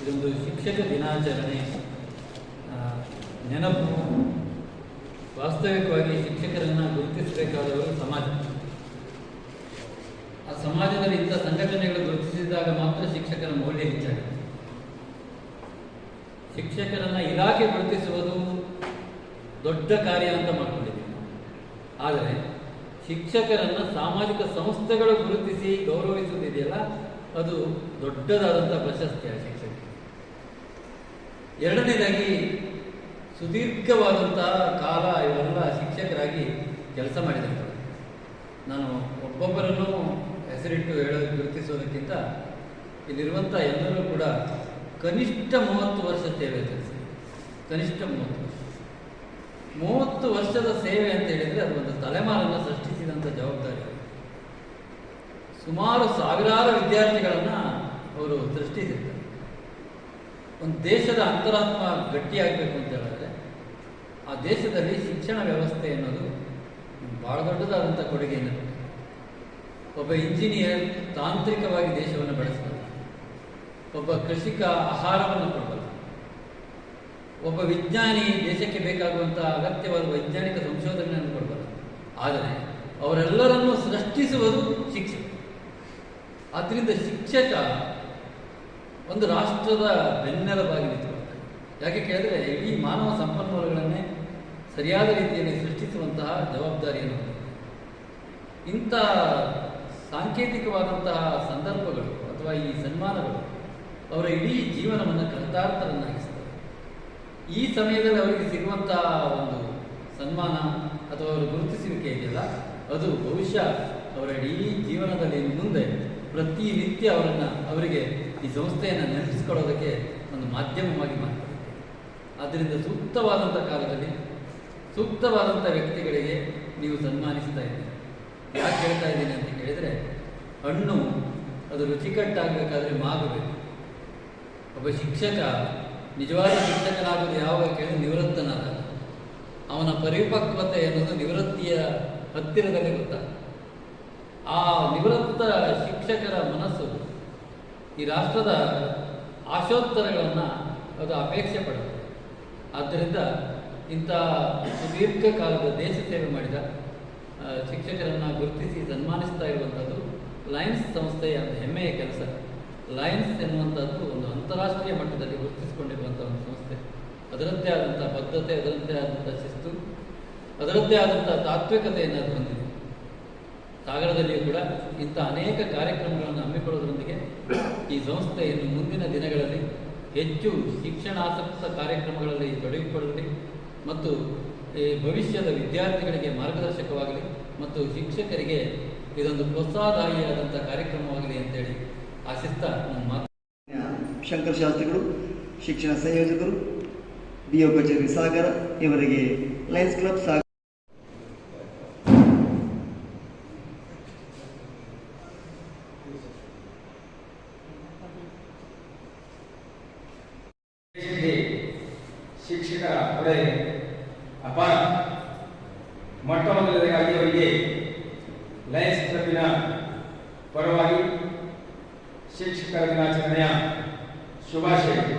ಇದೊಂದು ಶಿಕ್ಷಕ ದಿನಾಚರಣೆ. ನೆನಪು ವಾಸ್ತವಿಕವಾಗಿ ಶಿಕ್ಷಕರನ್ನು ಗುರುತಿಸಬೇಕಾದವರು ಸಮಾಜ. ಆ ಸಮಾಜದಲ್ಲಿ ಇಂಥ ಸಂಘಟನೆಗಳು ಗುರುತಿಸಿದಾಗ ಮಾತ್ರ ಶಿಕ್ಷಕರ ಮೌಲ್ಯ ಹೆಚ್ಚಾಗಿದೆ ಶಿಕ್ಷಕರನ್ನ ಇಲಾಖೆ ಗುರುತಿಸುವುದು ದೊಡ್ಡ ಕಾರ್ಯ ಅಂತ ಮಾಡಿಕೊಂಡಿದೆ ಆದರೆ ಶಿಕ್ಷಕರನ್ನ ಸಾಮಾಜಿಕ ಸಂಸ್ಥೆಗಳು ಗುರುತಿಸಿ ಗೌರವಿಸುವುದಿದೆಯಲ್ಲ ಅದು ದೊಡ್ಡದಾದಂಥ ಪ್ರಶಸ್ತಿ ಆ ಶಿಕ್ಷಕರಿಗೆ. ಎರಡನೇದಾಗಿ ಸುದೀರ್ಘವಾದಂತಹ ಕಾಲ ಇವೆಲ್ಲ ಶಿಕ್ಷಕರಾಗಿ ಕೆಲಸ ಮಾಡಿದಂಥವ್ರು ನಾನು ಒಬ್ಬೊಬ್ಬರನ್ನು ಹೆಸರಿಟ್ಟು ಹೇಳೋ ಗುರುತಿಸೋದಕ್ಕಿಂತ ಇಲ್ಲಿರುವಂಥ ಎಲ್ಲರೂ ಕೂಡ ಕನಿಷ್ಠ ಮೂವತ್ತು ವರ್ಷ ಸೇವೆ ಸಲ್ಲಿಸಿ. ಕನಿಷ್ಠ ಮೂವತ್ತು ವರ್ಷ. ಮೂವತ್ತು ವರ್ಷದ ಸೇವೆ ಅಂತ ಹೇಳಿದರೆ ಅದು ಒಂದು ತಲೆಮಾರನ್ನು ಸುಮಾರು ಸಾವಿರಾರು ವಿದ್ಯಾರ್ಥಿಗಳನ್ನು ಅವರು ಸೃಷ್ಟಿಸಿದ್ದಾರೆ ಒಂದು ದೇಶದ ಅಂತರಾತ್ಮ ಗಟ್ಟಿಯಾಗಬೇಕು ಅಂತ ಹೇಳಿದ್ರೆ, ಆ ದೇಶದಲ್ಲಿ ಶಿಕ್ಷಣ ವ್ಯವಸ್ಥೆ ಅನ್ನೋದು ಬಹಳ ದೊಡ್ಡದಾದಂಥ ಕೊಡುಗೆಯನ್ನು. ಒಬ್ಬ ಇಂಜಿನಿಯರ್ ತಾಂತ್ರಿಕವಾಗಿ ದೇಶವನ್ನು ಬೆಳೆಸಬಲ್ಲ ಒಬ್ಬ ಕೃಷಿಕ ಆಹಾರವನ್ನು ಕೊಡಬಲ್ಲ ಒಬ್ಬ ವಿಜ್ಞಾನಿ ದೇಶಕ್ಕೆ ಬೇಕಾಗುವಂಥ ಅಗತ್ಯವಾದ ವೈಜ್ಞಾನಿಕ ಸಂಶೋಧನೆಯನ್ನು ಕೊಡಬಲ್ಲ ಆದರೆ ಅವರೆಲ್ಲರನ್ನೂ ಸೃಷ್ಟಿಸುವುದು ಶಿಕ್ಷಕ ಆದ್ದರಿಂದ ಶಿಕ್ಷಕ ಒಂದು ರಾಷ್ಟ್ರದ ಬೆನ್ನೆಲುಬಾಗಿ ನಿಂತುಕೊಳ್ತಾರೆ ಯಾಕೆ ಕೇಳಿದ್ರೆ ಇಡೀ ಮಾನವ ಸಂಪನ್ಮೂಲಗಳನ್ನೇ ಸರಿಯಾದ ರೀತಿಯಲ್ಲಿ ಸೃಷ್ಟಿಸುವಂತಹ ಜವಾಬ್ದಾರಿಯನ್ನು. ಇಂಥ ಸಾಂಕೇತಿಕವಾದಂತಹ ಸಂದರ್ಭಗಳು ಅಥವಾ ಈ ಸನ್ಮಾನಗಳು ಅವರ ಇಡೀ ಜೀವನವನ್ನು ಕೃತಾರ್ಥರನ್ನಾಗಿಸ್ತವೆ ಈ ಸಮಯದಲ್ಲಿ ಅವರಿಗೆ ಸಿಗುವಂತಹ ಒಂದು ಸನ್ಮಾನ ಅಥವಾ ಅವರ ಗುರುತಿಸುವಿಕೆ ಇದೆಯಲ್ಲ, ಅದು ಬಹುಶಃ ಅವರ ಇಡೀ ಜೀವನದಲ್ಲಿ ಮುಂದೆ ಪ್ರತಿನಿತ್ಯ ಅವರನ್ನು, ಅವರಿಗೆ ಈ ಸಂಸ್ಥೆಯನ್ನು ನೆನಪಿಸಿಕೊಳ್ಳೋದಕ್ಕೆ ಒಂದು ಮಾಧ್ಯಮವಾಗಿ ಮಾಡ್ತಾರೆ ಆದ್ದರಿಂದ ಸೂಕ್ತವಾದಂಥ ಕಾಲದಲ್ಲಿ ಸೂಕ್ತವಾದಂಥ ವ್ಯಕ್ತಿಗಳಿಗೆ ನೀವು ಸನ್ಮಾನಿಸ್ತಾ ಇದ್ದೀರಿ. ಯಾಕೆ ಹೇಳ್ತಾ ಇದ್ದೀನಿ ಅಂತ ಕೇಳಿದರೆ, ಹಣ್ಣು ಅದು ರುಚಿಕಟ್ಟಾಗಬೇಕಾದ್ರೆ ಮಾಗಬೇಕು ಒಬ್ಬ ಶಿಕ್ಷಕ, ನಿಜವಾದ ಶಿಕ್ಷಕನಾಗೋದು ಯಾವಾಗ ಕೇಳಿದ್ರೆ ನಿವೃತ್ತನಾದಾಗ. ಅವನ ಪರಿಪಕ್ವತೆ ಅನ್ನೋದು ನಿವೃತ್ತಿಯ ಹತ್ತಿರದಲ್ಲಿ ಗೊತ್ತಾಗ್ತದೆ ಆ ನಿವೃತ್ತ ಶಿಕ್ಷಕರ ಮನಸ್ಸು ಈ ರಾಷ್ಟ್ರದ ಆಶೋತ್ತರಗಳನ್ನು ಅದು ಅಪೇಕ್ಷೆ ಪಡುತ್ತೆ. ಆದ್ದರಿಂದ ಇಂಥ ಸುದೀರ್ಘ ಕಾಲದ ದೇಶ ಸೇವೆ ಮಾಡಿದ ಶಿಕ್ಷಕರನ್ನು ಗುರುತಿಸಿ ಸನ್ಮಾನಿಸ್ತಾ ಇರುವಂಥದ್ದು ಲಯನ್ಸ್ ಸಂಸ್ಥೆಯ ಒಂದು ಹೆಮ್ಮೆಯ ಕೆಲಸ. ಲಯನ್ಸ್ ಎನ್ನುವಂಥದ್ದು ಒಂದು ಅಂತಾರಾಷ್ಟ್ರೀಯ ಮಟ್ಟದಲ್ಲಿ ಗುರುತಿಸಿಕೊಂಡಿರುವಂಥ ಒಂದು ಸಂಸ್ಥೆ. ಅದರದ್ದೇ ಆದಂಥ ಬದ್ಧತೆ ಅದರದ್ದೇ ಆದಂಥ ಶಿಸ್ತು ಅದರದ್ದೇ ಆದಂಥ ತಾತ್ವಿಕತೆಯನ್ನು ಅದು ಹೊಂದಿದೆ ಸಾಗರದಲ್ಲಿಯೂ ಕೂಡ ಇಂಥ ಅನೇಕ ಕಾರ್ಯಕ್ರಮಗಳನ್ನು ಹಮ್ಮಿಕೊಳ್ಳೋದ್ರೊಂದಿಗೆ ಈ ಸಂಸ್ಥೆಯನ್ನು ಮುಂದಿನ ದಿನಗಳಲ್ಲಿ ಹೆಚ್ಚು ಶಿಕ್ಷಣಾಸಕ್ತ ಕಾರ್ಯಕ್ರಮಗಳಲ್ಲಿ ತೊಡಗಿಕೊಳ್ಳಲಿ ಮತ್ತು ಈ ಭವಿಷ್ಯದ ವಿದ್ಯಾರ್ಥಿಗಳಿಗೆ ಮಾರ್ಗದರ್ಶಕವಾಗಲಿ ಮತ್ತು ಶಿಕ್ಷಕರಿಗೆ ಇದೊಂದು ಪ್ರೋತ್ಸಾಹದಾಯಿಯಾದಂಥ ಕಾರ್ಯಕ್ರಮವಾಗಲಿ ಅಂತೇಳಿ ಆಶಿಸ್ತಾ ನಮ್ಮ ಮಾತು. ಶಂಕರ್ ಶಾಸ್ತ್ರಿಗಳು, ಶಿಕ್ಷಣ ಸಂಯೋಜಕರು ಬಿ ಕಚೇರಿ ಸಾಗರ, ಇವರಿಗೆ ಲಯನ್ಸ್ ಕ್ಲಬ್ ಸಾಗರ ದೇಶಕ್ಕೆ ಶಿಕ್ಷಕರ ಕೊಡೆ ಅಪಾರ ಮೊಟ್ಟ ಮೊದಲನೇದಾಗಿ ಅವರಿಗೆ ಲಯನ್ಸ್ ಕ್ಲಬ್ಬಿನ ಪರವಾಗಿ ಶಿಕ್ಷಕರ ದಿನಾಚರಣೆಯ ಶುಭಾಶಯಗಳು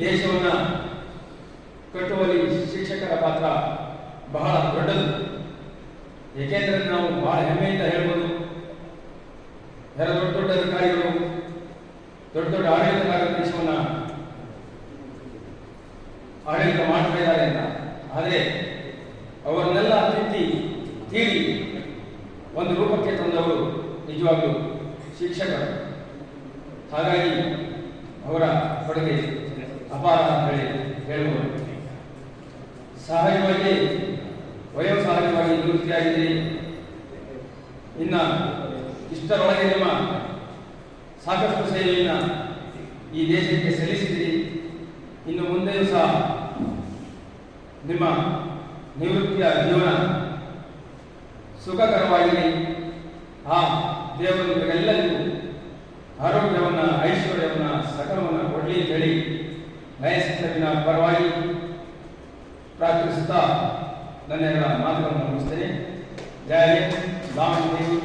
ದೇಶವನ್ನು ಕಟ್ಟುವಲ್ಲಿ ಶಿಕ್ಷಕರ ಪಾತ್ರ ಬಹಳ ದೊಡ್ಡದು. ಏಕೆಂದರೆ ನಾವು ಬಹಳ ಹೆಮ್ಮೆಯಿಂದ ಹೇಳ್ಬೋದು ಯಾರ ದೊಡ್ಡ ದೊಡ್ಡ ಅಧಿಕಾರಿಗಳು, ದೊಡ್ಡ ದೊಡ್ಡ ಆಡಳಿತಗಾರರು ದೇಶವನ್ನ ಆಡಳಿತ ಮಾಡ್ತಾ ಅಂತ ಆದರೆ ಅವರನ್ನೆಲ್ಲ ತಿದ್ದಿ, ತೀರಿ. ಒಂದು ರೂಪಕ್ಕೆ ತಂದವರು ನಿಜವಾಗಲೂ ಶಿಕ್ಷಕರು. ಹಾಗಾಗಿ ಅವರ ಕೊಡುಗೆ ಅಪಾರ ಅಂತ ಹೇಳಿ ಹೇಳುವರು ಸಹಜವಾಗಿ, ವಯೋಸಹಜವಾಗಿ ನಿವೃತ್ತಿಯಾಗಿದೆ ಇನ್ನು ಇಷ್ಟರೊಳಗೆ ನಿಮ್ಮ ಸಾಕಷ್ಟು ಸೇವೆಯನ್ನು ಈ ದೇಶಕ್ಕೆ ಸಲ್ಲಿಸಿದ್ರಿ ಇನ್ನು ಮುಂದೆಯೂ ಸಹ ನಿಮ್ಮ ನಿವೃತ್ತಿಯ ಜೀವನ ಸುಖಕರವಾಗಿರಿ ಆ ದೇವರುಗಳೆಲ್ಲರಿಗೂ ಆರೋಗ್ಯವನ್ನು, ಐಶ್ವರ್ಯವನ್ನು, ಸಕಲವನ್ನು ಕೊಡಲಿ ಹೇಳಿ ಮಹೇಶ್ವರಿನ ಪರವಾಗಿ ಪ್ರಾರ್ಥಿಸುತ್ತಾ ನನ್ನ ಮಾತುಗಳನ್ನು ಮುಗಿಸ್ತೇನೆ. ಜಯ ರಾಮದೇವಿ